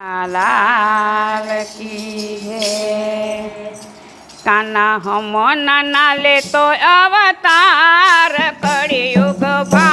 લાલ કી કાના હમ નાના લે તો અવતાર કળિયુગ ભા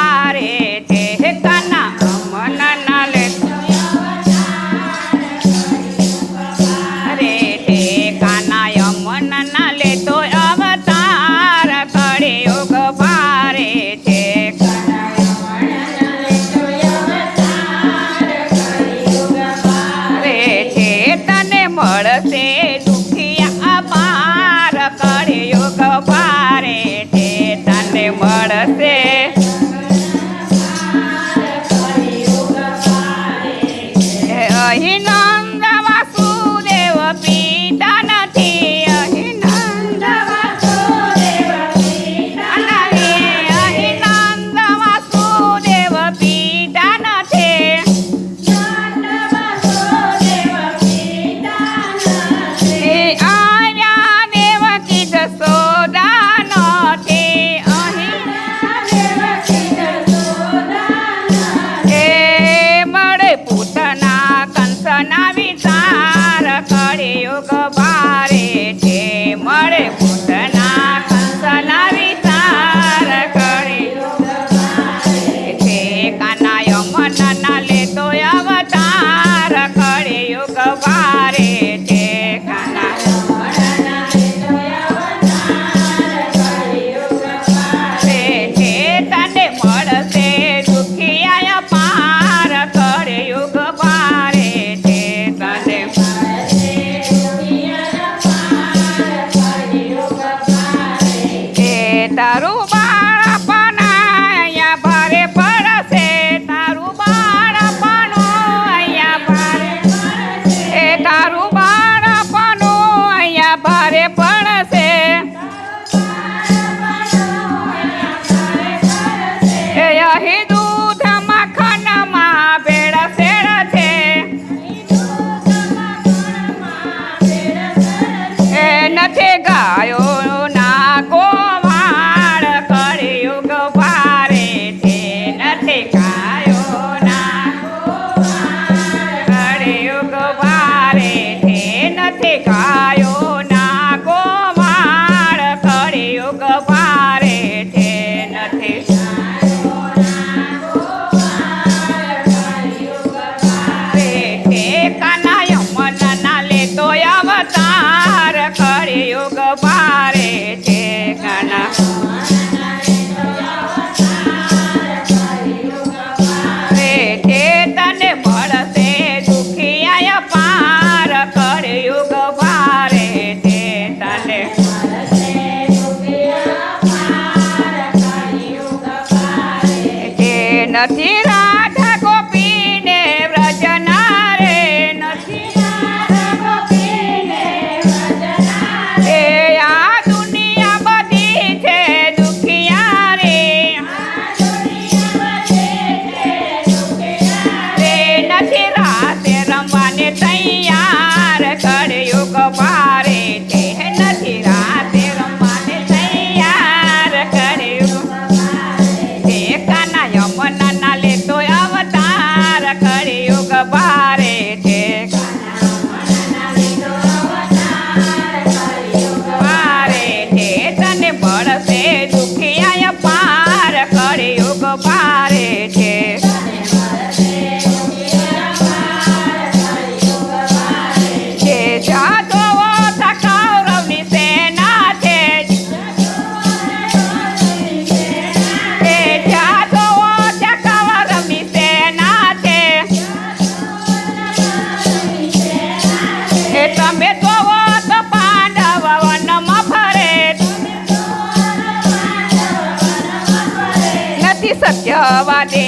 सत्यवादे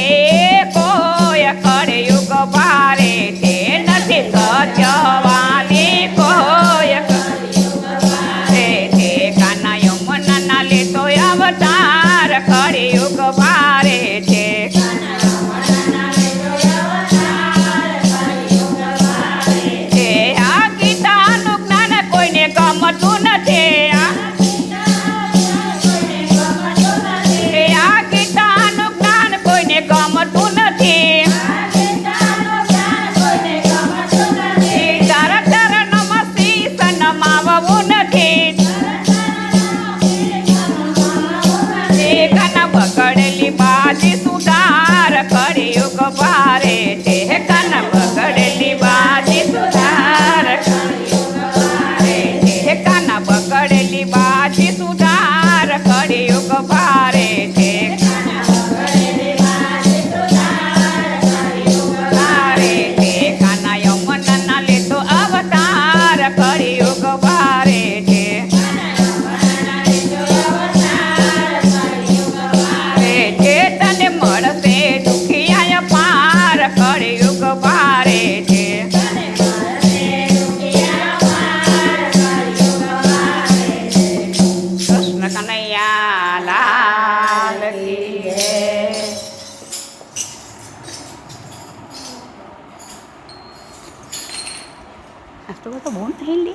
ગમતું નથી. પકડેલી બાજી સુધાર કર્યું ગભારે છે લાલ કી જય આટલું બધું બોન થઈ લે